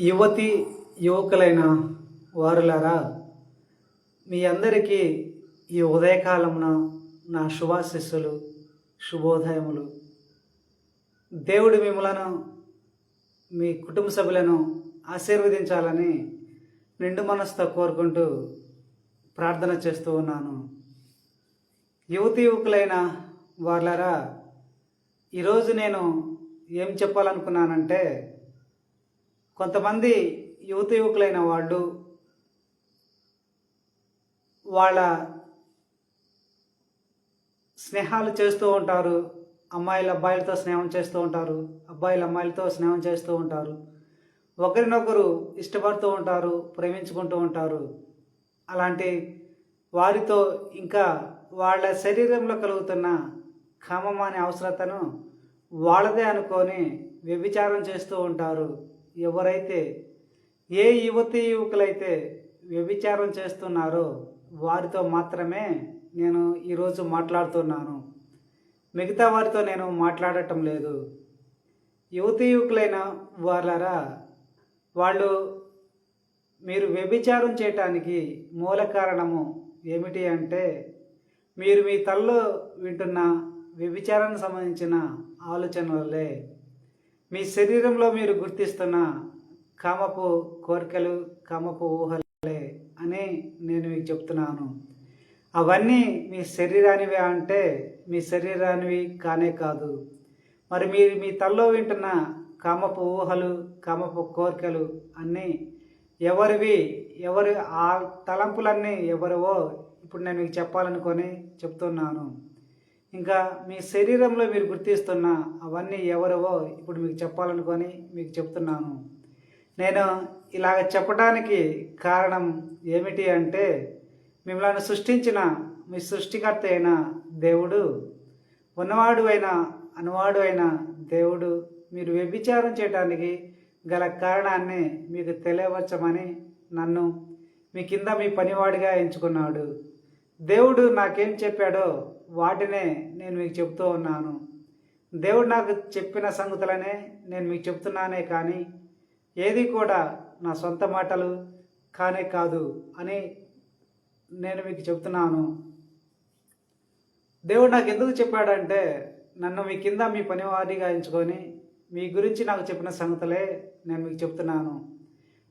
యువతి యువకులైన వారులారా మీ అందరికీ ఈ ఉదయకాలమున నా శుభాశిస్సులు శుభోదయములు. దేవుడు మిమ్మలను మీ కుటుంబ సభ్యులను ఆశీర్వదించాలని నిండు మనసుతో కోరుకుంటూ ప్రార్థన చేస్తూ ఉన్నాను. యువతి యువకులైన వాళ్ళరా ఈరోజు నేను ఏం చెప్పాలనుకున్నానంటే కొంతమంది యువత యువకులైన వాళ్ళు వాళ్ళ స్నేహాలు చేస్తూ ఉంటారు. అమ్మాయిలు అబ్బాయిలతో స్నేహం చేస్తూ ఉంటారు. అబ్బాయిలు అమ్మాయిలతో స్నేహం చేస్తూ ఉంటారు. ఒకరినొకరు ఇష్టపడుతూ ఉంటారు ప్రేమించుకుంటూ ఉంటారు. అలాంటి వారితో ఇంకా వాళ్ళ శరీరంలో కలుగుతున్న కామం అనే అవసరతను వాళ్ళదే అనుకొని వ్యభిచారం చేస్తూ ఉంటారు. ఎవరైతే ఏ యువతి యువకులైతే వ్యభిచారం చేస్తున్నారో వారితో మాత్రమే నేను ఈరోజు మాట్లాడుతున్నాను. మిగతా వారితో నేను మాట్లాడటం లేదు. యువతి యువకులైన వాళ్ళరా వాళ్ళు మీరు వ్యభిచారం చేయటానికి మూల కారణము ఏమిటి అంటే మీరు మీ తల్లో వింటున్న వ్యభిచారానికి సంబంధించిన ఆలోచనలే. మీ శరీరంలో మీరు గుర్తిస్తున్న కామపు కోరికలు కామపు ఊహలే అని నేను మీకు చెప్తున్నాను. అవన్నీ మీ శరీరానివే అంటే మీ శరీరానివి కానే కాదు. మరి మీరు మీ తల్లో వింటున్న కామపు ఊహలు కామపు కోరికలు అన్నీ ఎవరివి ఎవరి ఆ తలంపులన్నీ ఎవరివో ఇప్పుడు నేను మీకు చెప్పాలనుకొని చెప్తున్నాను. ఇంకా మీ శరీరంలో మీరు గుర్తిస్తున్న అవన్నీ ఎవరివో ఇప్పుడు మీకు చెప్పాలనుకొని మీకు చెప్తున్నాను. నేను ఇలాగ చెప్పడానికి కారణం ఏమిటి అంటే మిమ్మల్ని సృష్టించిన మీ సృష్టికర్త అయిన దేవుడు ఉన్నవాడు అయిన అనువాడు అయిన దేవుడు మీరు వ్యభిచారం చేయడానికి గల కారణాన్ని మీకు తెలియవచ్చమని నన్ను మీ కింద మీ పనివాడిగా ఎంచుకున్నాడు. దేవుడు నాకేం చెప్పాడో వాటినే నేను మీకు చెప్తూ ఉన్నాను. దేవుడు నాకు చెప్పిన సంగతులనే నేను మీకు చెప్తున్నానే కానీ ఏది కూడా నా సొంత మాటలు కానే కాదు అని నేను మీకు చెప్తున్నాను. దేవుడు నాకు ఎందుకు చెప్పాడంటే నన్ను మీ కింద మీ పనివాడిగా ఎంచుకొని మీ గురించి నాకు చెప్పిన సంగతులే నేను మీకు చెప్తున్నాను.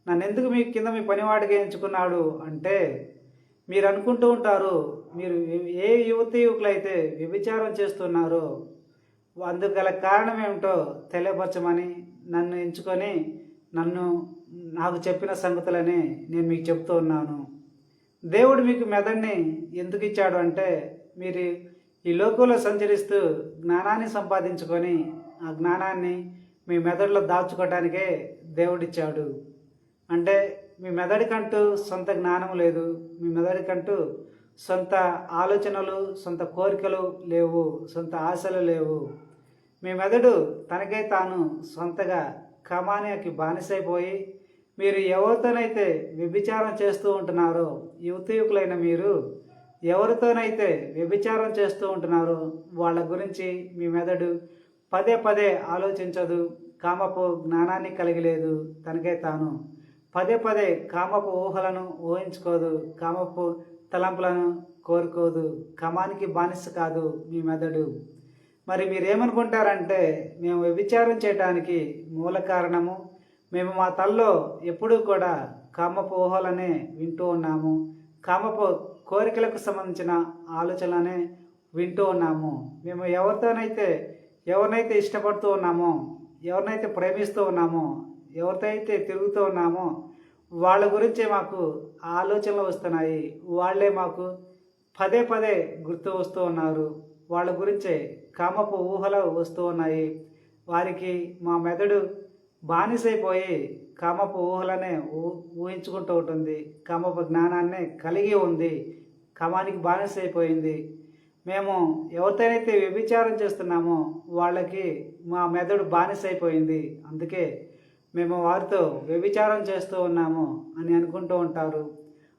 నన్ను ఎందుకు మీ కింద మీ పనివాడిగా ఎంచుకున్నాడు అంటే మీరు అనుకుంటూ ఉంటారు మీరు ఏ యువతి యువకులైతే వ్యభిచారం చేస్తున్నారో అందుకు గల కారణం ఏమిటో తెలియపరచమని నన్ను ఎంచుకొని నన్ను నాకు చెప్పిన సంగతులని నేను మీకు చెప్తూ ఉన్నాను. దేవుడు మీకు మెదడిని ఎందుకు ఇచ్చాడు అంటే మీరు ఈ లోకంలో సంచరిస్తూ జ్ఞానాన్ని సంపాదించుకొని ఆ జ్ఞానాన్ని మీ మెదడులో దాచుకోవటానికే దేవుడిచ్చాడు. అంటే మీ మెదడికంటూ సొంత జ్ఞానం లేదు మీ మెదడికంటూ సొంత ఆలోచనలు సొంత కోరికలు లేవు సొంత ఆశలు లేవు. మీ మెదడు తనకై తాను సొంతగా కమానికి బానిసైపోయి మీరు ఎవరితోనైతే వ్యభిచారం చేస్తూ ఉంటున్నారో యువతయుకులైన మీరు ఎవరితోనైతే వ్యభిచారం చేస్తూ ఉంటున్నారో వాళ్ళ గురించి మీ మెదడు పదే పదే ఆలోచించదు కామపు జ్ఞానాన్ని కలిగి లేదు తనకై తాను. పదే పదే కామపు ఊహలను ఊహించుకోదు కామపు తలంపులను కోరుకోదు. కమానికి బానిస కాదు మీ మెదడు. మరి మీరేమనుకుంటారంటే మేము వ్యభిచారం చేయడానికి మూల కారణము మేము మా తల్లో ఎప్పుడూ కూడా కామపు ఊహలనే వింటూ ఉన్నాము. కామపు కోరికలకు సంబంధించిన ఆలోచనలనే వింటూ ఉన్నాము. మేము ఎవరితోనైతే ఎవరినైతే ఇష్టపడుతూ ఉన్నామో ఎవరినైతే ప్రేమిస్తూ ఉన్నామో ఎవరితో అయితే తిరుగుతూ ఉన్నామో వాళ్ళ గురించే మాకు ఆలోచనలు వస్తున్నాయి. వాళ్ళే మాకు పదే పదే గుర్తు వస్తూ ఉన్నారు. వాళ్ళ గురించే కామపు ఊహలు వస్తూ ఉన్నాయి. వారికి మా మెదడు బానిసైపోయి కామపు ఊహలనే ఊహించుకుంటూ ఉంటుంది. కామపు జ్ఞానాన్నే కలిగి ఉంది. కామానికి బానిసైపోయింది. మేము ఎవరితోనైతే వ్యభిచారం చేస్తున్నామో వాళ్ళకి మా మెదడు బానిసైపోయింది. అందుకే మేము వారితో వ్యభిచారం చేస్తూ ఉన్నాము అని అనుకుంటూ ఉంటారు.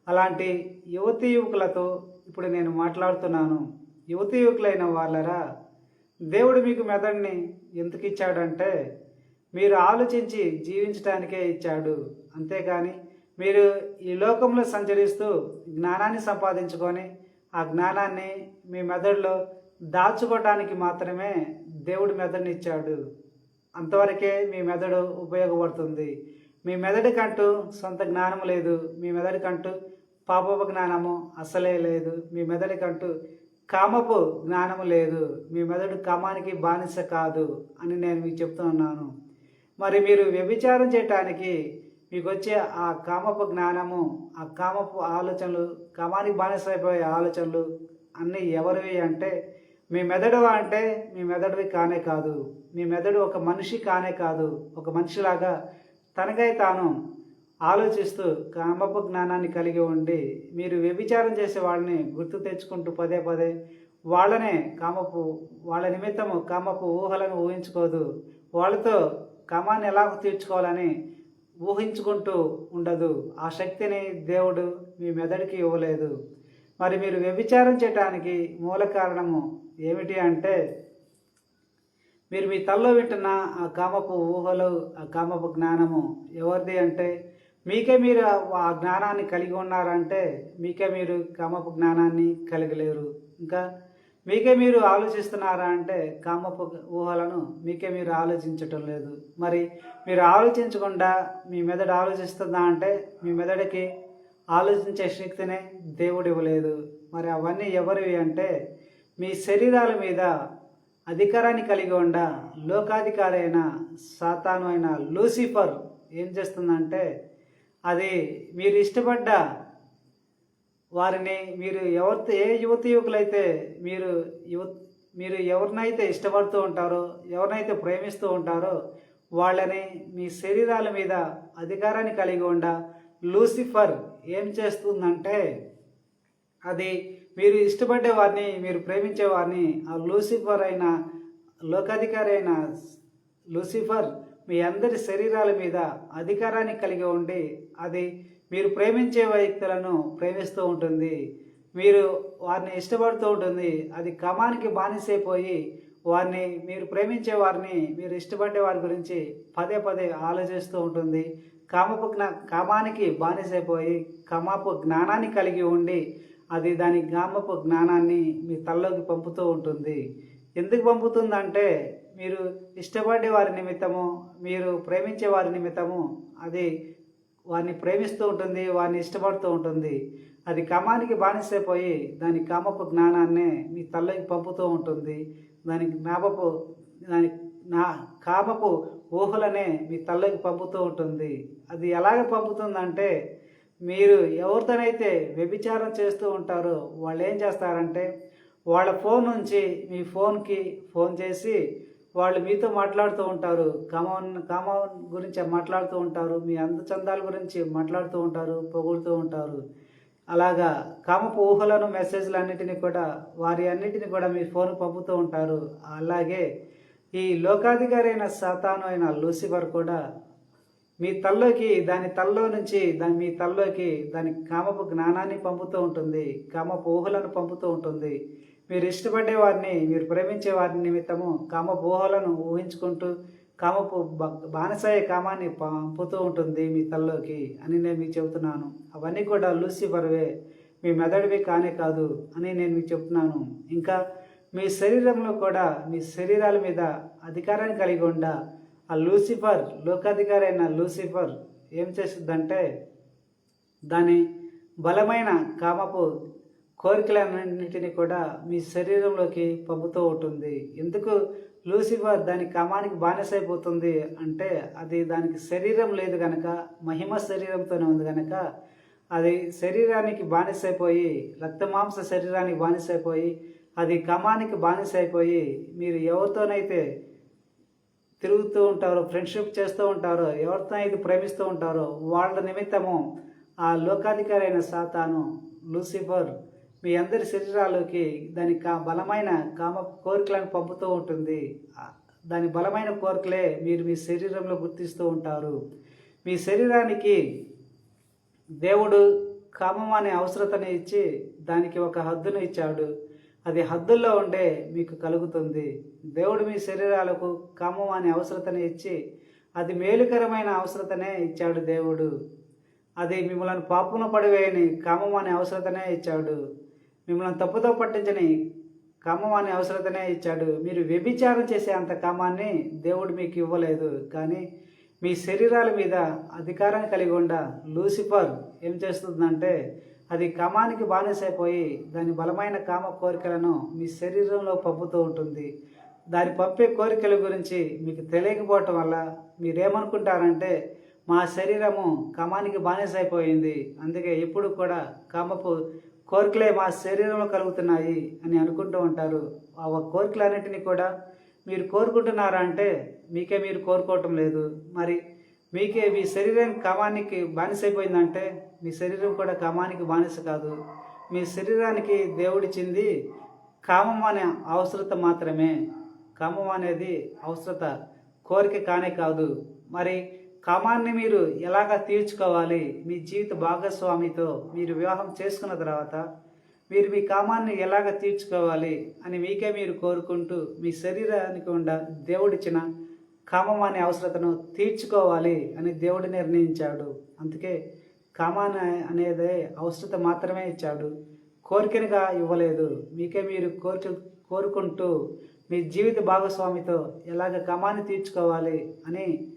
అలాంటి యువతి యువకులతో ఇప్పుడు నేను మాట్లాడుతున్నాను. యువతి యువకులైన వాళ్ళరా దేవుడు మీకు మెదడిని ఎందుకు ఇచ్చాడంటే మీరు ఆలోచించి జీవించడానికే ఇచ్చాడు. అంతేకాని మీరు ఈ లోకంలో సంచరిస్తూ జ్ఞానాన్ని సంపాదించుకొని ఆ జ్ఞానాన్ని మీ మెదడులో దాచుకోవడానికి మాత్రమే దేవుడు మెదడుని ఇచ్చాడు. అంతవరకే మీ మెదడు ఉపయోగపడుతుంది. మీ మెదడుకంటూ సొంత జ్ఞానం లేదు. మీ మెదడుకంటూ పాపపు జ్ఞానము అసలే లేదు. మీ మెదడుకంటూ కామపు జ్ఞానము లేదు. మీ మెదడు కామానికి బానిస కాదు అని నేను మీకు చెప్తున్నాను మరి మీరు వ్యభిచారం చేయటానికి మీకు వచ్చే ఆ కామపు జ్ఞానము ఆ కామపు ఆలోచనలు కామానికి బానిస అయిపోయే ఆలోచనలు అన్నీ ఎవరివి అంటే మీ మెదడు అంటే మీ మెదడువి కానే కాదు. మీ మెదడు ఒక మనిషి కానే కాదు ఒక మనిషిలాగా తనకై తాను ఆలోచిస్తూ కామపు జ్ఞానాన్ని కలిగి ఉండి మీరు వ్యభిచారం చేసే వాళ్ళని గుర్తు తెచ్చుకుంటూ పదే పదే వాళ్ళనే కామపు వాళ్ళ నిమిత్తము కామపు ఊహలను ఊహించుకోదు. వాళ్ళతో కామాన్ని ఎలా తీర్చుకోవాలని ఊహించుకుంటూ ఉండదు. ఆ శక్తిని దేవుడు మీ మెదడుకి ఇవ్వలేదు. మరి మీరు వ్యభిచారం చేయటానికి మూల కారణము ఏమిటి అంటే మీరు మీ తల్లో వింటున్న ఆ కామపు ఊహలు ఆ కామపు జ్ఞానము ఎవరిది అంటే మీకే మీరు ఆ జ్ఞానాన్ని కలిగి ఉన్నారంటే మీకే మీరు కామపు జ్ఞానాన్ని కలిగలేరు. ఇంకా మీకే మీరు ఆలోచిస్తున్నారా అంటే కామపు ఊహలను మీకే మీరు ఆలోచించటం లేదు. మరి మీరు ఆలోచించకుండా మీ మెదడు ఆలోచిస్తుందా అంటే మీ మెదడుకి ఆలోచించే శక్తినే దేవుడు ఇవ్వలేదు. మరి అవన్నీ ఎవరివి అంటే మీ శరీరాల మీద అధికారాన్ని కలిగి ఉండ లోకాధికారైన సాతాను అయిన లూసిఫర్ ఏం చేస్తుందంటే అది మీరు ఇష్టపడ్డ వారిని మీరు ఎవరితో ఏ యువతి యువకులైతే మీరు యువ మీరు ఎవరినైతే ఇష్టపడుతూ ఉంటారో ఎవరినైతే ప్రేమిస్తూ ఉంటారో వాళ్ళని మీ శరీరాల మీద అధికారాన్ని కలిగి ఉండ లూసిఫర్ ఏం చేస్తుందంటే అది మీరు ఇష్టపడే వారిని మీరు ప్రేమించే వారిని ఆ లూసిఫర్ అయిన లోకాధికారి అయిన లూసిఫర్ మీ అందరి శరీరాల మీద అధికారాన్ని కలిగి ఉండి అది మీరు ప్రేమించే వ్యక్తులను ప్రేమిస్తూ ఉంటుంది. మీరు వారిని ఇష్టపడుతూ ఉంటుంది. అది క్రమానికి బానిసైపోయి వారిని మీరు ప్రేమించే వారిని మీరు ఇష్టపడే వారి గురించి పదే పదే ఆలోచిస్తూ ఉంటుంది. కామపు జ్ఞా కామానికి బానిసైపోయి కామపు జ్ఞానాన్ని కలిగి ఉండి అది దాని కామపు జ్ఞానాన్ని మీ తల్లోకి పంపుతూ ఉంటుంది. ఎందుకు పంపుతుందంటే మీరు ఇష్టపడే వారి నిమిత్తము మీరు ప్రేమించే వారి నిమిత్తము అది వారిని ప్రేమిస్తూ ఉంటుంది వారిని ఇష్టపడుతూ ఉంటుంది. అది కామానికి బానిసైపోయి దాని కామపు జ్ఞానాన్నే మీ తల్లోకి పంపుతూ ఉంటుంది. దాని జ్ఞాపపు దాని నా కామపు ఊహలనే మీ తల్లోకి పంపుతూ ఉంటుంది. అది ఎలాగ పంపుతుందంటే మీరు ఎవరితోనైతే వ్యభిచారం చేస్తూ ఉంటారో వాళ్ళు ఏం చేస్తారంటే వాళ్ళ ఫోన్ నుంచి మీ ఫోన్కి ఫోన్ చేసి వాళ్ళు మీతో మాట్లాడుతూ ఉంటారు. కామన్ కామన్ గురించి మాట్లాడుతూ ఉంటారు. మీ అందచందాల గురించి మాట్లాడుతూ ఉంటారు పొగుడుతూ ఉంటారు. అలాగా కామపు ఊహలను మెసేజ్లు అన్నిటిని కూడా వారి అన్నిటిని కూడా మీ ఫోన్ పంపుతూ ఉంటారు. అలాగే ఈ లోకాధికారి అయిన సాతాను అయిన లూసిఫర్ కూడా మీ తల్లోకి దాని తల్లో నుంచి దాని మీ తల్లోకి దాని కామపు జ్ఞానాన్ని పంపుతూ ఉంటుంది కామపు ఊహలను పంపుతూ ఉంటుంది. మీరు ఇష్టపడే వారిని మీరు ప్రేమించే వారి నిమిత్తము కామపు ఊహలను ఊహించుకుంటూ కామపు బానిసాయ కామాన్ని పంపుతూ ఉంటుంది మీ తల్లోకి అని నేను మీకు చెబుతున్నాను. అవన్నీ కూడా లూసిఫర్వే మీ మెదడువి కానే కాదు అని నేను మీకు చెప్తున్నాను ఇంకా మీ శరీరంలో కూడా మీ శరీరాల మీద అధికారాన్ని కలిగి ఉండా ఆ లూసిఫర్ లోకాధికారి అయిన లూసిఫర్ ఏం చేస్తుందంటే దాని బలమైన కామపు కోరికలన్నింటినీ కూడా మీ శరీరంలోకి పంపుతూ ఉంటుంది. ఎందుకు లూసిఫర్ దాని కామానికి బానిసైపోతుంది అంటే అది దానికి శరీరం లేదు గనక మహిమ శరీరంతోనే ఉంది గనక అది శరీరానికి బానిసైపోయి రక్తమాంస శరీరానికి బానిసైపోయి అది కమానికి బానిసైపోయి మీరు ఎవరితోనైతే తిరుగుతూ ఉంటారు ఫ్రెండ్షిప్ చేస్తూ ఉంటారో ఎవరితో అయితే ప్రేమిస్తూ ఉంటారో వాళ్ళ నిమిత్తము ఆ లోకాధికారి అయిన సాతాను లూసిఫర్ మీ అందరి శరీరాల్లోకి దాని కా బలమైన కామ కోరికలను పంపుతూ ఉంటుంది. దాని బలమైన కోరికలే మీరు మీ శరీరంలో గుర్తిస్తూ ఉంటారు. మీ శరీరానికి దేవుడు కామం అనే అవసరతను ఇచ్చి దానికి ఒక హద్దును ఇచ్చాడు. అది హద్దుల్లో ఉండే మీకు కలుగుతుంది. దేవుడు మీ శరీరాలకు కామం అనే అవసరతను ఇచ్చి అది మేలుకరమైన అవసరతనే ఇచ్చాడు దేవుడు. అది మిమ్మల్ని పాపంలో పడివేయని కామం అనే అవసరతనే ఇచ్చాడు. మిమ్మల్ని తప్పుతో పట్టించని కామం అనే అవసరతనే ఇచ్చాడు. మీరు వ్యభిచారం చేసే అంత కామాన్ని దేవుడు మీకు ఇవ్వలేదు. కానీ మీ శరీరాల మీద అధికారం కలిగి ఉండ లూసిఫర్ ఏం చేస్తుందంటే అది కామానికి బానిసైపోయి దాని బలమైన కామ కోరికలను మీ శరీరంలో పంపుతూ ఉంటుంది. దాని పంపే కోరికల గురించి మీకు తెలియకపోవటం వల్ల మీరేమనుకుంటారంటే మా శరీరము కామానికి బానిసైపోయింది. అందుకే ఎప్పుడు కూడా కామపు కోరికలే మా శరీరంలో కలుగుతున్నాయి అని అనుకుంటూ ఉంటారు. ఆ కోరికలన్నిటినీ కూడా మీరు కోరుకుంటున్నారా అంటే మీకే మీరు కోరుకోవటం లేదు. మరి మీకే మీ శరీరం కామానికి బానిసైపోయిందంటే మీ శరీరం కూడా కామానికి బానిస కాదు. మీ శరీరానికి దేవుడిచ్చింది కామం అనే అవసరత మాత్రమే. కామం అనేది అవసరత కోరిక కానే కాదు. మరి కామాన్ని మీరు ఎలాగ తీర్చుకోవాలి? మీ జీవిత భాగస్వామితో మీరు వివాహం చేసుకున్న తర్వాత మీరు మీ కామాన్ని ఎలాగ తీర్చుకోవాలి అని మీకే మీరు కోరుకుంటూ మీ శరీరానికి ఉండ దేవుడిచ్చిన కామం అనే అవసరతను తీర్చుకోవాలి అని దేవుడు నిర్ణయించాడు. అందుకే కామాన్ని అనేది అవసరత మాత్రమే ఇచ్చాడు. కోరికనిగా ఇవ్వలేదు. మీకే మీరు కోరిక కోరుకుంటూ మీ జీవిత భాగస్వామితో ఎలాగ కామాన్ని తీర్చుకోవాలి అని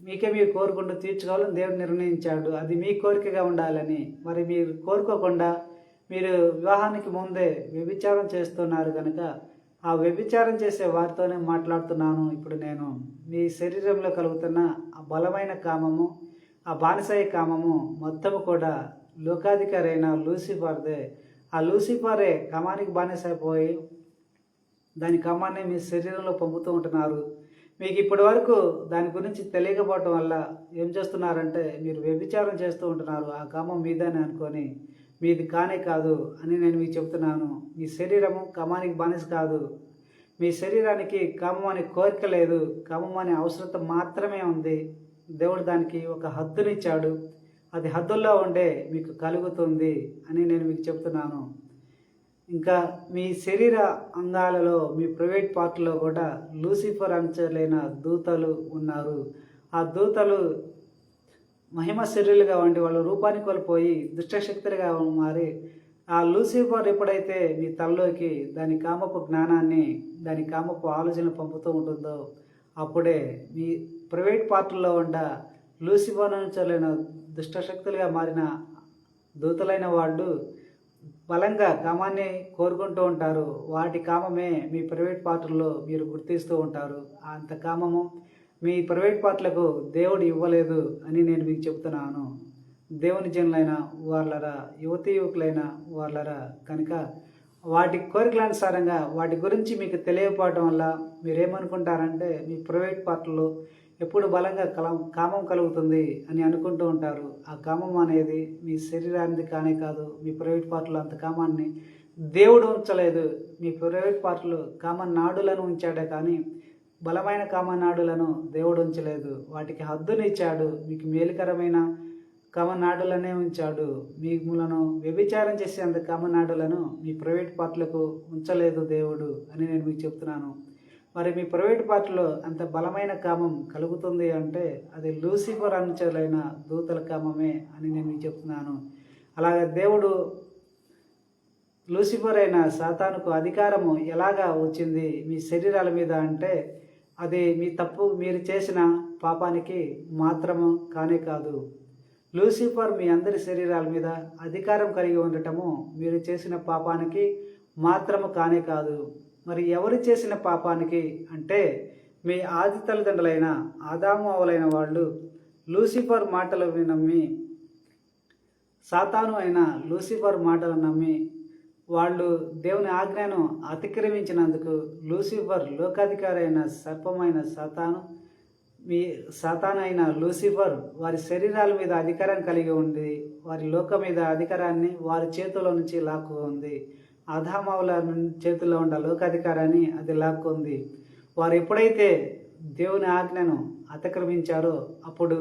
మీకే మీరు కోరుకుంటూ తీర్చుకోవాలని దేవుడు నిర్ణయించాడు. అది మీ కోరికగా ఉండాలని. మరి మీరు కోరుకోకుండా మీరు వివాహానికి ముందే వ్యభిచారం చేస్తున్నారు కనుక ఆ వ్యభిచారం చేసే వారితోనే మాట్లాడుతున్నాను. ఇప్పుడు నేను మీ శరీరంలో కలుగుతున్న ఆ బలమైన కామము ఆ బానిసాయి కామము మొత్తము కూడా లోకాధికారైన అయిన లూసిఫర్దే. ఆ లూసిఫరే కామానికి బానిసైపోయి దాని కామాన్ని మీ శరీరంలో పంపుతూ ఉంటున్నారు. మీకు ఇప్పటి వరకు దాని గురించి తెలియకపోవటం వల్ల ఏం చేస్తున్నారంటే మీరు వ్యభిచారం చేస్తూ ఉంటున్నారు. ఆ కామం మీదని అనుకొని మీది కానే కాదు అని నేను మీకు చెప్తున్నాను. మీ శరీరము కమానికి బానిస కాదు. మీ శరీరానికి కామం అనే కోరిక లేదు. కామం అనే అవసరత మాత్రమే ఉంది. దేవుడు దానికి ఒక హద్దునిచ్చాడు. అది హద్దుల్లో ఉండే మీకు కలుగుతుంది అని నేను మీకు చెప్తున్నాను. ఇంకా మీ శరీర అంగాలలో మీ ప్రైవేట్ పార్ట్లో కూడా లూసిఫర్ అంచలైన దూతలు ఉన్నారు. ఆ దూతలు మహిమ శరీరులుగా ఉండి వాళ్ళ రూపాన్ని కోల్పోయి దుష్టశక్తులుగా మారి ఆ లూసిఫర్ ఎప్పుడైతే మీ తలలోకి దాని కామపు జ్ఞానాన్ని దాని కామపు ఆలోచన పంపుతూ ఉంటుందో అప్పుడే మీ ప్రైవేట్ పార్టీల్లో ఉండ లూసిఫర్ నుంచలైన దుష్టశక్తులుగా మారిన దూతలైన వాళ్ళు బలంగా కామాన్ని కోరుకుంటూ ఉంటారు. వాటి కామమే మీ ప్రైవేట్ పార్టీల్లో మీరు గుర్తిస్తూ ఉంటారు. అంత కామము మీ ప్రైవేట్ పార్ట్లకు దేవుడు ఇవ్వలేదు అని నేను మీకు చెప్తున్నాను. దేవుని జనులైన వాళ్ళరా యువతీ యువకులైన వాళ్ళరా కనుక వాటి కోరికలనుసారంగా వాటి గురించి మీకు తెలియకపోవడం వల్ల మీరేమనుకుంటారంటే మీ ప్రైవేట్ పార్టీలో ఎప్పుడు బలంగా కలం కామం కలుగుతుంది అని అనుకుంటూ ఉంటారు. ఆ కామం అనేది మీ శరీరానికి కానే కాదు మీ ప్రైవేట్ పార్టీలో అంత కామాన్ని దేవుడు ఉంచలేదు. మీ ప్రైవేట్ పార్టీలో కామ నాడులను ఉంచాడే కానీ బలమైన కామనాడులను దేవుడు ఉంచలేదు. వాటికి హద్దునిచ్చాడు మీకు మేలుకరమైన కామనాడులనే ఉంచాడు. మిమ్మలను వ్యభిచారం చేసేంత కామనాడులను మీ ప్రైవేట్ పార్ట్లకు ఉంచలేదు దేవుడు అని నేను మీకు చెప్తున్నాను. మరి మీ ప్రైవేట్ పార్ట్లో అంత బలమైన కామం కలుగుతుంది అంటే అది లూసిఫర్ అనుచరులైన దూతల కామమే అని నేను మీకు చెప్తున్నాను. అలాగే దేవుడు లూసిఫర్ అయిన సాతానుకు అధికారము ఎలాగా వచ్చింది? మీ శరీరాల మీద అంటే అది మీ తప్పు మీరు చేసిన పాపానికి మాత్రము కానే కాదు. లూసిఫర్ మీ అందరి శరీరాల మీద అధికారం కలిగి ఉండటము మీరు చేసిన పాపానికి మాత్రము కానే కాదు. మరి ఎవరు చేసిన పాపానికి అంటే మీ ఆది తల్లిదండ్రులైన ఆదాము అవలైన వాళ్ళు లూసిఫర్ మాటలు నమ్మి సాతాను అయిన లూసిఫర్ మాటలు నమ్మి వాళ్ళు దేవుని ఆజ్ఞను అతిక్రమించినందుకు లూసిఫర్ లోకాధికారైన అయిన సర్పమైన సాతాను మీ సాతాన్ అయిన లూసిఫర్ వారి శరీరాల మీద అధికారం కలిగి ఉంది వారి లోకం మీద అధికారాన్ని వారి చేతిలో నుంచి లాక్కుంది. అధామవుల చేతిలో ఉన్న లోకాధికారాన్ని అది లాక్కుంది. వారు ఎప్పుడైతే దేవుని ఆజ్ఞను అతిక్రమించారో అప్పుడు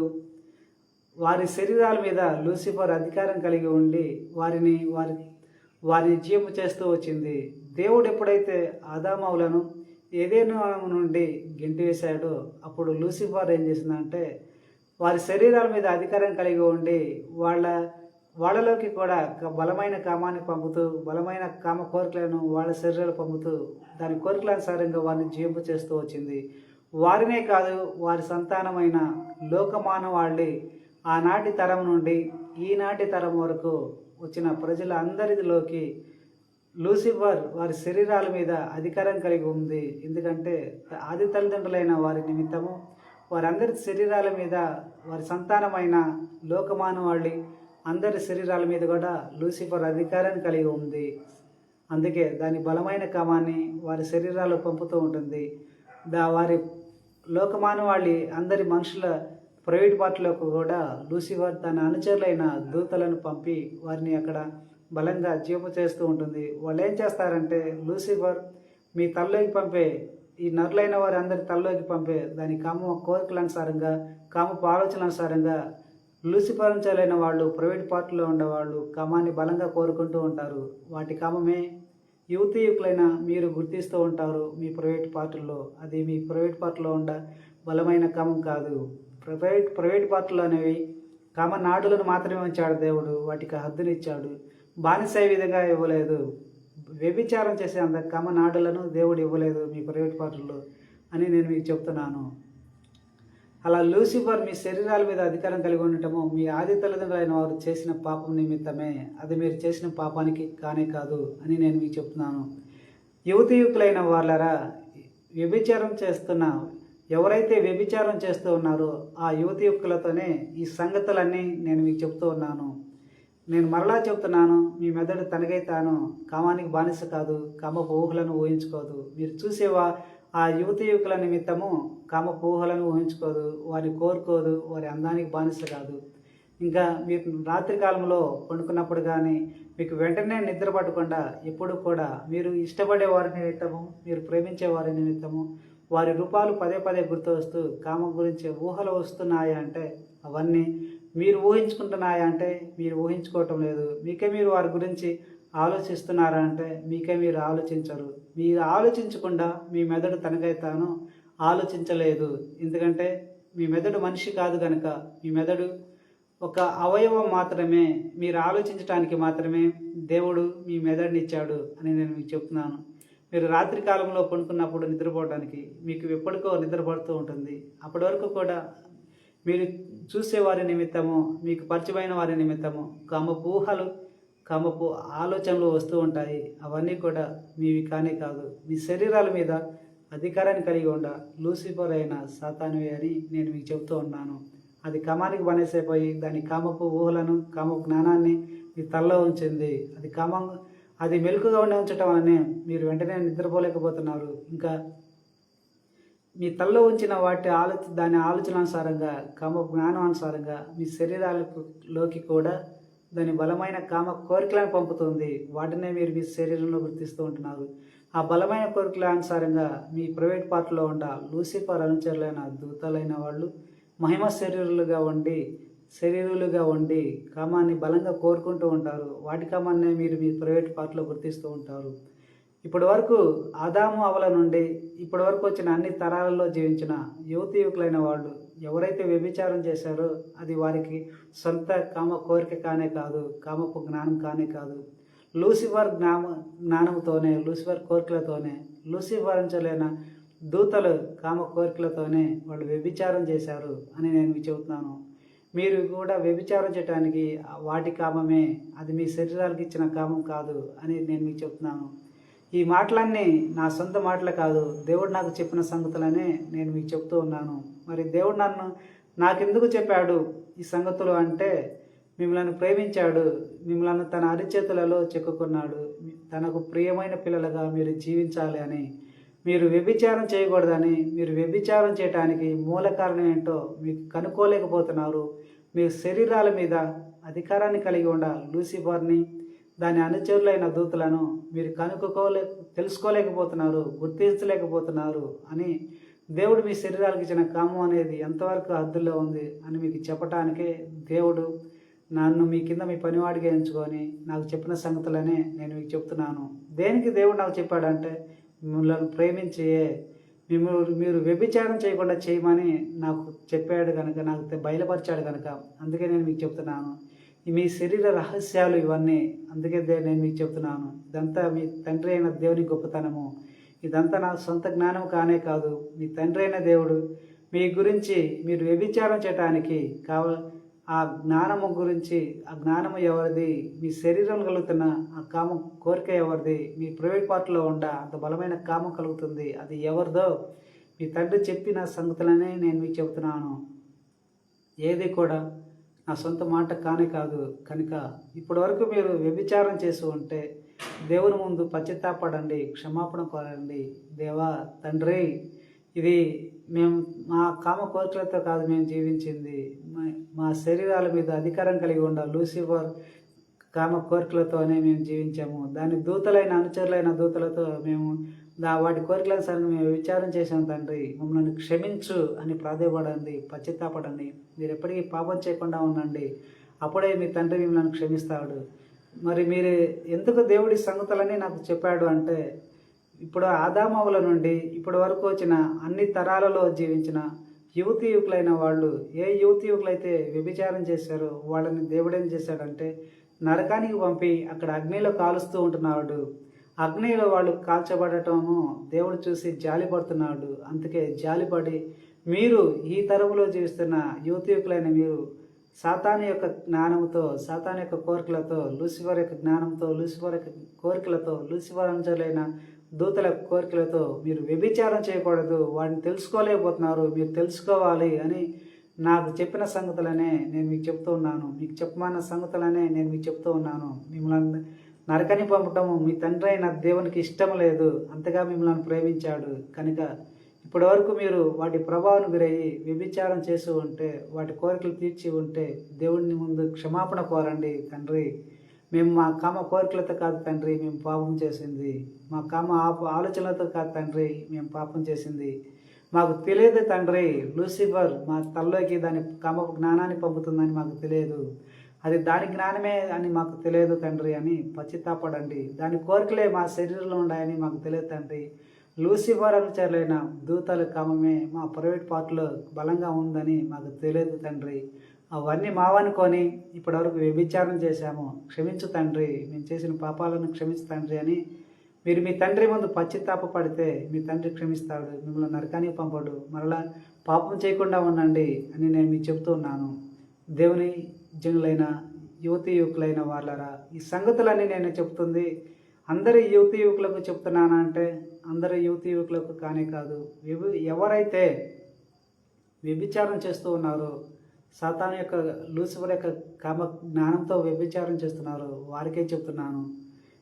వారి శరీరాల మీద లూసిఫర్ అధికారం కలిగి ఉండి వారిని వారి వారిని జీవము చేస్తూ వచ్చింది. దేవుడు ఎప్పుడైతే ఆదామవులను ఏదేనో నుండి గెంటి వేశాడో అప్పుడు లూసిఫర్ ఏం చేసిందంటే వారి శరీరాల మీద అధికారం కలిగి ఉండి వాళ్ళ వాళ్ళలోకి కూడా బలమైన కామాన్ని పంపుతూ బలమైన కామ కోరికలను వాళ్ళ శరీరాలు పంపుతూ దాని కోరికలనుసారంగా వారిని జీవింపు చేస్తూ వచ్చింది. వారినే కాదు వారి సంతానమైన లోకమానవాళ్ళి ఆనాటి తరం నుండి ఈనాటి తరం వరకు వచ్చిన ప్రజల అందరిలోకి లూసిఫర్ వారి శరీరాల మీద అధికారం కలిగి ఉంది. ఎందుకంటే ఆది తల్లిదండ్రులైన వారి నిమిత్తము వారందరి శరీరాల మీద వారి సంతానమైన లోకమానవాళి అందరి శరీరాల మీద కూడా లూసిఫర్ అధికారం కలిగి ఉంది. అందుకే దాని బలమైన కామాన్ని వారి శరీరాలు పంపుతూ ఉంటుంది. దా వారి లోకమానవాళి అందరి మనుషుల ప్రైవేట్ పార్టీలకు కూడా లూసిఫర్ తన అనుచరులైన దూతలను పంపి వారిని అక్కడ బలంగా జీపు చేస్తూ ఉంటుంది. వాళ్ళు ఏం చేస్తారంటే లూసిఫర్ మీ తల్లోకి పంపే ఈ నరులైన వారి అందరి తల్లోకి పంపే దాని కామ కోరికల అనుసారంగా కామపు ఆలోచన అనుసారంగా లూసిఫరించాలైన వాళ్ళు ప్రైవేట్ పార్టీలో ఉండేవాళ్ళు కామాన్ని బలంగా కోరుకుంటూ ఉంటారు. వాటి కామమే యువతి యువకులైన మీరు గుర్తిస్తూ ఉంటారు మీ ప్రైవేట్ పార్టీల్లో. అది మీ ప్రైవేట్ పార్టీలో ఉండ బలమైన కామం కాదు. ప్రైవేట్ ప్రైవేట్ పార్టీలు అనేవి కామన్ నాడులను మాత్రమే ఉంచాడు దేవుడు. వాటికి హద్దునిచ్చాడు ఇచ్చాడు. బానిస విధంగా ఇవ్వలేదు. వ్యభిచారం చేసే అంత కమ నాడులను దేవుడు ఇవ్వలేదు మీ ప్రైవేట్ పార్టీలు అని నేను మీకు చెప్తున్నాను. అలా లూసిఫర్ మీ శరీరాల మీద అధికారం కలిగి ఉండటము మీ ఆది తల్లిదండ్రులైన వారు చేసిన పాపం నిమిత్తమే. అది మీరు చేసిన పాపానికి కానే కాదు అని నేను మీకు చెప్తున్నాను. యువతి యువకులైన వాళ్ళరా వ్యభిచారం చేస్తున్న ఎవరైతే వ్యభిచారం చేస్తూ ఉన్నారో ఆ యువతి యుక్తులతోనే ఈ సంగతులన్నీ నేను మీకు చెప్తూ ఉన్నాను. నేను మరలా చెప్తున్నాను మీ మెదడు తనకై తాను కామానికి బానిస కాదు కామపు ఊహలను ఊహించుకోదు. మీరు చూసేవా ఆ యువతి యువకుల నిమిత్తము కామపు ఊహలను ఊహించుకోదు వారిని కోరుకోదు వారి అందానికి బానిస కాదు. ఇంకా మీరు రాత్రి కాలంలో పండుకున్నప్పుడు కానీ మీకు వెంటనే నిద్ర పట్టకుండా ఎప్పుడు కూడా మీరు ఇష్టపడే వారి నిమిత్తము మీరు ప్రేమించే వారి నిమిత్తము వారి రూపాలు పదే పదే గుర్తు వస్తూ కామం గురించి ఊహలు వస్తున్నాయా? అంటే అవన్నీ మీరు ఊహించుకుంటున్నాయా? అంటే మీరు ఊహించుకోవటం లేదు. మీకే మీరు వారి గురించి ఆలోచిస్తున్నారా? అంటే మీకే మీరు ఆలోచించరు. మీరు ఆలోచించకుండా మీ మెదడు తనకై తాను ఆలోచించలేదు. ఎందుకంటే మీ మెదడు మనిషి కాదు కనుక మీ మెదడు ఒక అవయవం మాత్రమే. మీరు ఆలోచించడానికి మాత్రమే దేవుడు మీ మెదడుని ఇచ్చాడు అని నేను మీకు చెప్తున్నాను. మీరు రాత్రి కాలంలో పడుకున్నప్పుడు నిద్రపోవడానికి మీకు ఎప్పటికో నిద్రపడుతూ ఉంటుంది. అప్పటి వరకు కూడా మీరు చూసే వారి నిమిత్తము మీకు పరిచయమైన వారి నిమిత్తము కామపు ఊహలు కామపు ఆలోచనలు వస్తూ ఉంటాయి. అవన్నీ కూడా మీవి కానే కాదు. మీ శరీరాల మీద అధికారాన్ని కలిగి ఉండ లూసిఫర్ అయిన సాతానువే అని నేను మీకు చెబుతూ ఉన్నాను. అది కామానికి బనేసైపోయి దాని కామపు ఊహలను కమపు జ్ఞానాన్ని మీ తలలో ఉంచింది. అది కామం అది మెలకుగా ఉండి ఉంచటం అనే మీరు వెంటనే నిద్రపోలేకపోతున్నారు. ఇంకా మీ తలలో ఉంచిన వాటి ఆలోచన దాని ఆలోచన అనుసారంగా కామ జ్ఞానం అనుసారంగా మీ శరీరాలలోకి కూడా దాని బలమైన కామ కోరికలను పంపుతుంది. వాటినే మీరు మీ శరీరంలో గుర్తిస్తూ ఉంటున్నారు. ఆ బలమైన కోరికల అనుసారంగా మీ ప్రైవేట్ పార్ట్లో ఉండ లూసిఫర్ అనుచరులైన దూతలైన వాళ్ళు మహిమ శరీరులుగా ఉండి శరీరులుగా ఉండి కామాన్ని బలంగా కోరుకుంటూ ఉంటారు. వాటి కామాన్నే మీరు మీ ప్రైవేట్ పార్ట్లో గుర్తిస్తూ ఉంటారు. ఇప్పటి వరకు ఆదాము అవల నుండి ఇప్పటి వరకు వచ్చిన అన్ని తరాలలో జీవించిన యువతి యువకులైన వాళ్ళు ఎవరైతే వ్యభిచారం చేశారో అది వారికి సొంత కామ కోరిక కానే కాదు కామపు జ్ఞానం కానే కాదు. లూసిఫర్ జ్ఞాన జ్ఞానంతోనే లూసిఫర్ కోరికలతోనే లూసిఫరించలేన దూతలు కామ కోరికలతోనే వాళ్ళు వ్యభిచారం చేశారు అని నేను మీకు చెబుతున్నాను. మీరు కూడా వ్యభిచారం చేయడానికి వాటి కామమే అది మీ శరీరాలకు ఇచ్చిన కామం కాదు అని నేను మీకు చెప్తున్నాను. ఈ మాటలన్నీ నా సొంత మాటలు కాదు దేవుడు నాకు చెప్పిన సంగతులనే నేను మీకు చెప్తూ ఉన్నాను. మరి దేవుడు నన్ను నాకెందుకు చెప్పాడు ఈ సంగతులు అంటే మిమ్మల్ని ప్రేమించాడు మిమ్మల్ని తన అరిచేతులలో చెక్కుకున్నాడు. తనకు ప్రియమైన పిల్లలుగా మీరు జీవించాలి అని మీరు వ్యభిచారం చేయకూడదని మీరు వ్యభిచారం చేయడానికి మూల కారణం ఏంటో మీకు కనుక్కోలేకపోతున్నారు. మీ శరీరాల మీద అధికారాన్ని కలిగి ఉండ లూసిఫర్ని దాని అనుచరులైన దూతలను మీరు కనుక్కోలే తెలుసుకోలేకపోతున్నారు గుర్తించలేకపోతున్నారు అని దేవుడు మీ శరీరాలకు ఇచ్చిన కామం అనేది ఎంతవరకు హద్దుల్లో ఉంది అని మీకు చెప్పటానికే దేవుడు నన్ను మీ కింద మీ పనివాడిగా ఎంచుకొని నాకు చెప్పిన సంగతులనే నేను మీకు చెప్తున్నాను. దేనికి దేవుడు నాకు చెప్పాడంటే మిమ్మల్ని ప్రేమించే మిమ్మల్ని మీరు వ్యభిచారం చేయకుండా చేయమని నాకు చెప్పాడు కనుక నాకు బయలుపరిచాడు కనుక అందుకే నేను మీకు చెప్తున్నాను. మీ శరీర రహస్యాలు ఇవన్నీ అందుకే దే- నేను మీకు చెప్తున్నాను. ఇదంతా మీ తండ్రి అయిన దేవుని గొప్పతనము. ఇదంతా నా సొంత జ్ఞానం కానే కాదు. మీ తండ్రి అయిన దేవుడు మీ గురించి మీరు వ్యభిచారం చేయడానికి కావ ఆ జ్ఞానము గురించి ఆ జ్ఞానము ఎవరిది మీ శరీరం కలుగుతున్న ఆ కామం కోరిక ఎవరిది మీ ప్రైవేట్ పార్ట్లో ఉండ అంత బలమైన కామం కలుగుతుంది అది ఎవరిదో మీ తండ్రి చెప్పిన సంగతులనే నేను మీకు చెబుతున్నాను. ఏది కూడా నా సొంత మాట కానే కాదు కనుక ఇప్పటి వరకు మీరు వ్యభిచారం చేసి ఉంటే దేవుని ముందు పశ్చిత్తాపడండి క్షమాపణ కోరండి. దేవా తండ్రి ఇది మేము మా కామ కోరికలతో కాదు మేము జీవించింది. మా- శరీరాల మీద అధికారం కలిగి ఉండ లూసిఫర్ కామ కోరికలతోనే మేము జీవించాము. దాని దూతలైన అనుచరులైన దూతలతో మేము దా వాటి కోరికలను మేము విచారం చేశాం తండ్రి. మమ్మల్ని క్షమించు అని ప్రాధాయపడండి పశ్చాత్తాపడండి. మీరు ఎప్పటికీ పాపం చేయకుండా ఉండండి. అప్పుడే మీ తండ్రి మిమ్మల్ని క్షమిస్తాడు. మరి మీరు ఎందుకు దేవుడి సంగతులని నాకు చెప్పాడు అంటే ఇప్పుడు ఆదామవుల నుండి ఇప్పటి వరకు వచ్చిన అన్ని తరాలలో జీవించిన యువతి యువకులైన వాళ్ళు ఏ యువతి యువకులైతే వ్యభిచారం చేశారో వాళ్ళని దేవుడేం చేశాడంటే నరకానికి పంపి అక్కడ అగ్నిలో కాలుస్తూ ఉంటున్నాడు. అగ్నిలో వాళ్ళు కాల్చబడటము దేవుడు చూసి జాలిపడుతున్నాడు అందుకే జాలిపడి మీరు ఈ తరములో జీవిస్తున్న యువతి యువకులైన మీరు సాతాను యొక్క జ్ఞానంతో సాతాను యొక్క కోరికలతో లూసిఫర్ యొక్క జ్ఞానంతో లూసిఫర్ యొక్క కోరికలతో లూసిఫర్ అంచలైన దూతల కోరికలతో మీరు వ్యభిచారం చేయకూడదు వాడిని తెలుసుకోలేకపోతున్నారు మీరు తెలుసుకోవాలి అని నాకు చెప్పిన సంగతులనే నేను మీకు చెప్తూ ఉన్నాను. మీకు చెప్పమన్న సంగతులనే నేను మీకు చెప్తూ ఉన్నాను. మిమ్మల్ని నరకని పంపటము మీ తండ్రి అయిన దేవునికి ఇష్టం లేదు. అంతగా మిమ్మల్ని ప్రేమించాడు. కనుక ఇప్పటి వరకు మీరు వాటి ప్రభావం గురయ్యి వ్యభిచారం చేసి ఉంటే వాటి కోరికలు తీర్చి ఉంటే దేవుడిని ముందు క్షమాపణ కోరండి తండ్రి. మేము మా కామ కోరికలతో కాదు తండ్రి మేము పాపం చేసింది. మా కామ ఆప- ఆలోచనలతో కాదు తండ్రి మేము పాపం చేసింది. మాకు తెలియదు తండ్రి లూసిఫర్ మా తల్లోకి దాని కామ జ్ఞానాన్ని పంపుతుందని మాకు తెలియదు. అది దాని జ్ఞానమే అని మాకు తెలియదు తండ్రి అని పచ్చితాపడండి దాని కోరికలే మా శరీరంలో ఉన్నాయని మాకు తెలియదు తండ్రి. లూసిఫర్ అనుచరులైన దూతల కామమే మా ప్రైవేట్ పార్ట్లో బలంగా ఉందని మాకు తెలియదు తండ్రి. అవన్నీ మావనుకొని ఇప్పటివరకు వ్యభిచారం చేశాము. క్షమించు తండ్రి మేము చేసిన పాపాలను క్షమించు తండ్రి అని మీరు మీ తండ్రి ముందు పశ్చిత్తాప పడితే మీ తండ్రి క్షమిస్తాడు. మిమ్మల్ని నరకానికి పంపడు. మరలా పాపం చేయకుండా ఉండండి అని నేను మీకు చెబుతూ ఉన్నాను. దేవుని జనులైన యువతి యువకులైన వాళ్ళరా ఈ సంగతులన్నీ నేను చెప్తుంది అందరి యువతి యువకులకు చెప్తున్నానా అంటే అందరి యువతి యువకులకు కానే కాదు. ఎవరైతే వ్యభిచారం చేస్తూ ఉన్నారో సాతాను యొక్క లూసిఫర్ యొక్క కామ జ్ఞానంతో వ్యభిచారం చేస్తున్నారో. వారికే చెప్తున్నాను?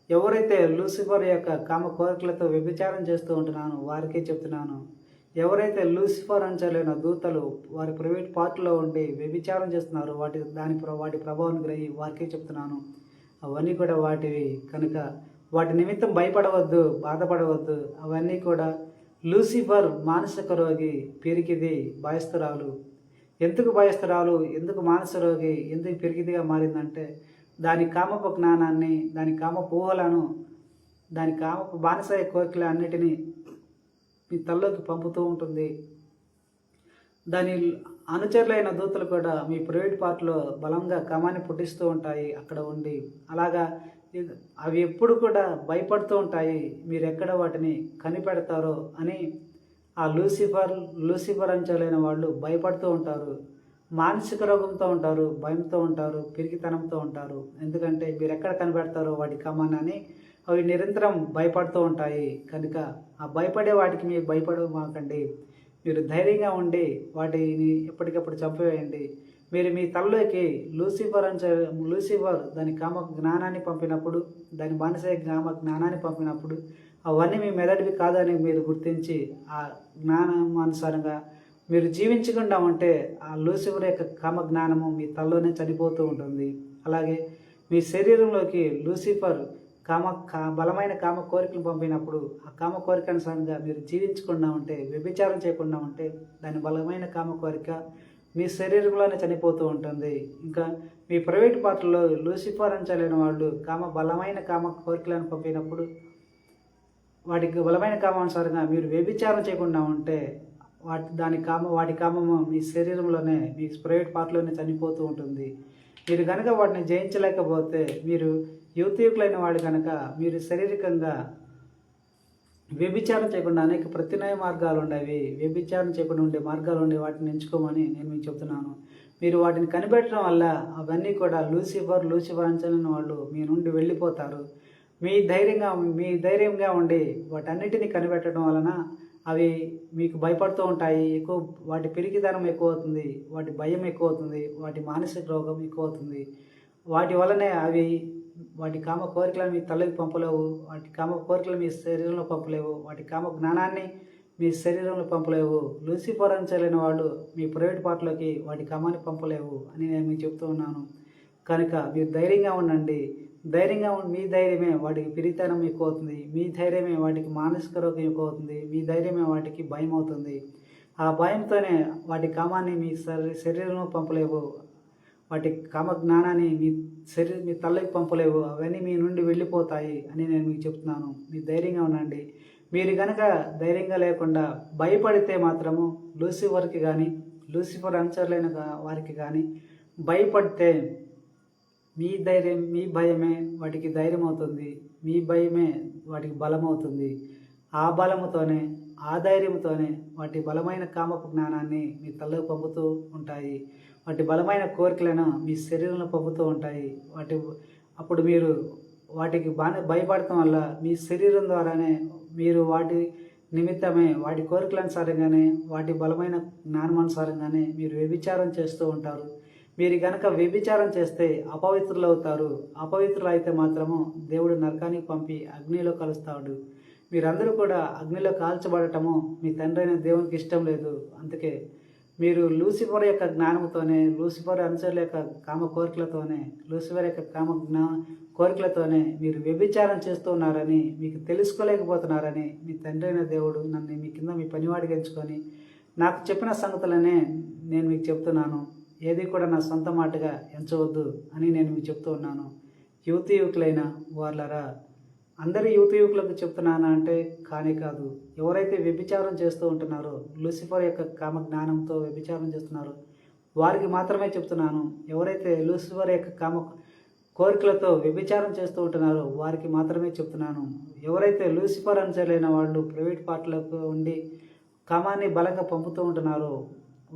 ఎవరైతే లూసిఫర్ యొక్క కామ కోరికలతో వ్యభిచారం చేస్తూ ఉంటున్నానో వారికే చెప్తున్నాను? ఎవరైతే లూసిఫర్ అంచలేన దూతలు వారి ప్రైవేట్ పార్ట్లో ఉండి వ్యభిచారం చేస్తున్నారో వాటి దాని ప్ర- వాటి ప్రభావం గ్రహి వారికే చెప్తున్నాను? అవన్నీ కూడా వాటివి కనుక వాటి నిమిత్తం భయపడవద్దు బాధపడవద్దు. అవన్నీ కూడా లూసిఫర్ మానసిక రోగి పిరికిది బాయస్తురాలు ఎందుకు భయస్తురాలు ఎందుకు మానసరోగి? ఎందుకు పెరిగిదిగా మారిందంటే దాని కామపు జ్ఞానాన్ని దాని కామపు ఊహలను దాని కామపు బానిసాయ కోరికల అన్నిటినీ మీ తల్లోకి పంపుతూ ఉంటుంది. దాని అనుచరులైన దూతలు కూడా మీ ప్రైవేట్ పార్ట్లో బలంగా కామాన్ని పుట్టిస్తూ ఉంటాయి అక్కడ ఉండి. అలాగా అవి ఎప్పుడు కూడా భయపడుతూ ఉంటాయి. మీరు ఎక్కడ వాటిని కనిపెడతారో అని ఆ లూసిఫర్ లూసిఫర్ అంచెలైన వాళ్ళు భయపడుతూ ఉంటారు. మానసిక రోగంతో ఉంటారు భయంతో ఉంటారు పిరికితనంతో ఉంటారు. ఎందుకంటే మీరు ఎక్కడ కనిపెడతారో వాటి కమానని అవి నిరంతరం భయపడుతూ ఉంటాయి. కనుక ఆ భయపడే వాటికి మీరు భయపడమాకండి. మీరు ధైర్యంగా ఉండి వాటిని ఎప్పటికప్పుడు చంపివేయండి. మీరు మీ తలలోకి లూసిఫర్ అని లూసిఫర్ దాని కామ జ్ఞానాన్ని పంపినప్పుడు దాని మానసిక కామ జ్ఞానాన్ని పంపినప్పుడు అవన్నీ మీ మెదడివి కాదని మీరు గుర్తించి ఆ జ్ఞానమానుసారంగా మీరు జీవించకుండా ఉంటే ఆ లూసిఫర్ యొక్క కామ జ్ఞానము మీ తలలోనే చనిపోతూ ఉంటుంది. అలాగే మీ శరీరంలోకి లూసిఫర్ కామ కా బలమైన కామ కోరికలు పంపినప్పుడు ఆ కామ కోరిక అనుసారంగా మీరు జీవించకుండా ఉంటే వ్యభిచారం చేయకుండా ఉంటే దాని బలమైన కామ కోరిక మీ శరీరంలోనే చనిపోతూ ఉంటుంది. ఇంకా మీ ప్రైవేట్ పార్టీలో లూసిఫర్ అని చల్లిన వాళ్ళు కామ బలమైన కామ కోరికలను పంపినప్పుడు వాటికి బలమైన కామానుసారంగా మీరు వ్యభిచారం చేయకుండా ఉంటే వాటి దాని కామ వాటి కామము మీ శరీరంలోనే మీ ప్రైవేట్ పార్ట్లోనే చనిపోతూ ఉంటుంది. మీరు కనుక వాటిని జయించలేకపోతే మీరు యువతీయుకులైన వాడు కనుక మీరు శారీరకంగా వ్యభిచారం చేయకుండా అనేక ప్రత్యామ్నాయ మార్గాలు ఉండేవి. వ్యభిచారం చేయకుండా ఉండే మార్గాలు ఉండే వాటిని ఎంచుకోమని నేను మీకు చెప్తున్నాను. మీరు వాటిని కనిపెట్టడం వల్ల అవన్నీ కూడా లూసిఫర్ లూసిఫర్ అంచలని వాళ్ళు మీ నుండి వెళ్ళిపోతారు. మీ ధైర్యంగా మీ ధైర్యంగా ఉండి వాటన్నిటిని కనిపెట్టడం వలన అవి మీకు భయపడుతూ ఉంటాయి. ఎక్కువ వాటి పిరికిదనం ఎక్కువ అవుతుంది వాటి భయం ఎక్కువ అవుతుంది వాటి మానసిక రోగం ఎక్కువ అవుతుంది వాటి వల్లనే అవి వాటి కామ కోరికలను మీ తల్లికి పంపలేవు వాటి కామ కోరికలు మీ శరీరంలో పంపలేవు వాటి కామ జ్ఞానాన్ని మీ శరీరంలో పంపలేవు. లూసిఫర్ చేయలేని వాళ్ళు మీ ప్రైవేట్ పార్ట్లోకి వాటి కామాన్ని పంపలేవు అని నేను మీకు చెప్తూ ఉన్నాను. కనుక మీరు ధైర్యంగా ఉండండి. ధైర్యంగా మీ ధైర్యమే వాటికి పిరితనం ఎక్కువ అవుతుంది మీ ధైర్యమే వాటికి మానసిక రోగం ఎక్కువ అవుతుంది మీ ధైర్యమే వాటికి భయం అవుతుంది. ఆ భయంతోనే వాటి కామాన్ని మీ శరీ శరీరంలో పంపలేవు. వాటి కామ జ్ఞానాన్ని మీ శరీరం మీ తల్లికి పంపలేవు. అవన్నీ మీ నుండి వెళ్ళిపోతాయి అని నేను మీకు చెప్తున్నాను. మీ ధైర్యంగా ఉండండి. మీరు కనుక ధైర్యంగా లేకుండా భయపడితే మాత్రము లూసిఫర్కి కానీ లూసిఫర్ అనుచరులైన వారికి కానీ భయపడితే మీ ధైర్యం మీ భయమే వాటికి ధైర్యం అవుతుంది మీ భయమే వాటికి బలం అవుతుంది ఆ బలముతోనే ఆ ధైర్యంతోనే వాటి బలమైన కామపు జ్ఞానాన్ని మీ తల్లకు పంపుతూ ఉంటాయి. వాటి బలమైన కోరికలను మీ శరీరంలో పంపుతూ ఉంటాయి. వాటి అప్పుడు మీరు వాటికి బాగా భయపడటం వల్ల మీ శరీరం ద్వారానే మీరు వాటి నిమిత్తమే వాటి కోరికలనుసారంగానే వాటి బలమైన జ్ఞానమనుసారంగానే మీరు వ్యభిచారం చేస్తూ ఉంటారు. మీరు గనక వ్యభిచారం చేస్తే అపవిత్రులు అవుతారు అపవిత్రులు అయితే మాత్రము దేవుడు నరకానికి పంపి అగ్నిలో కలుస్తాడు. మీరందరూ కూడా అగ్నిలో కాల్చబడటము మీ తండ్రి అయిన దేవునికి ఇష్టం లేదు. అందుకే మీరు లూసిఫర్ యొక్క జ్ఞానంతోనే లూసిఫర్ అనుచరుల యొక్క కామ కోరికలతోనే లూసిఫర్ యొక్క కామ జ్ఞా కోరికలతోనే మీరు వ్యభిచారం చేస్తూ ఉన్నారని మీకు తెలుసుకోలేకపోతున్నారని మీ తండ్రి అయిన దేవుడు నన్ను మీ కింద మీ పనివాడిగా ఎంచుకొని నాకు చెప్పిన సంగతులనే నేను మీకు చెప్తున్నాను. ఏది కూడా నా సొంత మాటగా ఎంచవద్దు అని నేను మీకు చెప్తూ ఉన్నాను. యువతి యువకులైన వాళ్ళరా అందరి యువత యువకులకు చెప్తున్నానా అంటే కానే కాదు. ఎవరైతే వ్యభిచారం చేస్తూ ఉంటున్నారో లూసిఫర్ యొక్క కామ జ్ఞానంతో వ్యభిచారం చేస్తున్నారో వారికి మాత్రమే చెప్తున్నాను. ఎవరైతే లూసిఫర్ యొక్క కామ కోరికలతో వ్యభిచారం చేస్తూ ఉంటున్నారో వారికి మాత్రమే చెప్తున్నాను. ఎవరైతే లూసిఫర్ అంచలేని వాళ్ళు ప్రైవేట్ పార్టీలకు ఉండి కామాన్ని బలంగా పంపుతూ ఉంటున్నారో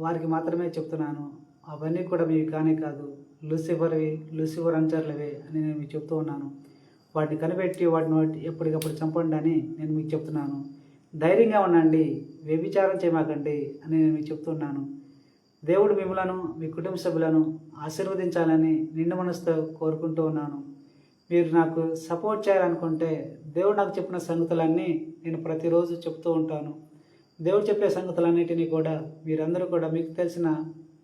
వారికి మాత్రమే చెప్తున్నాను. అవన్నీ కూడా మీవి కానే కాదు. లూసిఫర్వి లూసిఫర్ అంచర్లవే అని నేను మీకు చెప్తూ ఉన్నాను. వాటిని కనిపెట్టి వాటిని ఎప్పటికప్పుడు చంపండి అని నేను మీకు చెప్తున్నాను. ధైర్యంగా ఉండండి. వ్యభిచారం చేయమాకండి అని నేను మీకు చెప్తున్నాను దేవుడు మిమ్మలను మీ కుటుంబ సభ్యులను ఆశీర్వదించాలని నిండు మనసుతో కోరుకుంటూ ఉన్నాను. మీరు నాకు సపోర్ట్ చేయాలనుకుంటే దేవుడు నాకు చెప్పిన సంగతులన్నీ నేను ప్రతిరోజు చెప్తూ ఉంటాను. దేవుడు చెప్పే సంగతులన్నిటినీ కూడా మీరందరూ కూడా మీకు తెలిసిన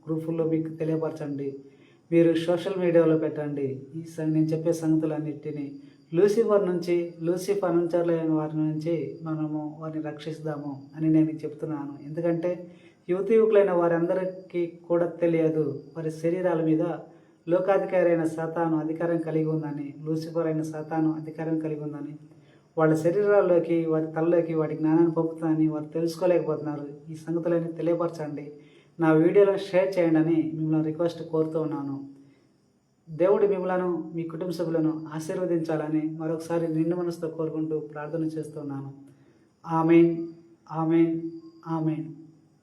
గ్రూపుల్లో మీకు తెలియపరచండి. మీరు సోషల్ మీడియాలో పెట్టండి. ఈ నేను చెప్పే సంగతులన్నిటినీ లూసిఫర్ నుంచి లూసిఫర్ అనుచరులైన వారి నుంచి మనము వారిని రక్షిస్తాము అని నేను చెప్తున్నాను. ఎందుకంటే యువతి యువకులైన వారందరికీ కూడా తెలియదు వారి శరీరాల మీద లోకాధికారి అయిన సాతాను అధికారం కలిగి ఉందని లూసిఫర్ అయిన సాతాను అధికారం కలిగి ఉందని వాళ్ళ శరీరాల్లోకి వారి తలలోకి వాటి జ్ఞానాన్ని పంపుతుందని వారు తెలుసుకోలేకపోతున్నారు. ఈ సంగతులన్నీ తెలియపరచండి. నా వీడియోలను షేర్ చేయండి అని మిమ్మల్ని రిక్వెస్ట్ కోరుతూ ఉన్నాను. దేవుడు మిమ్మలను మీ కుటుంబ సభ్యులను ఆశీర్వదించాలని మరొకసారి నిండు మనసుతో కోరుకుంటూ ప్రార్థన చేస్తున్నాను ఆమెన్ ఆమెన్ ఆమెన్.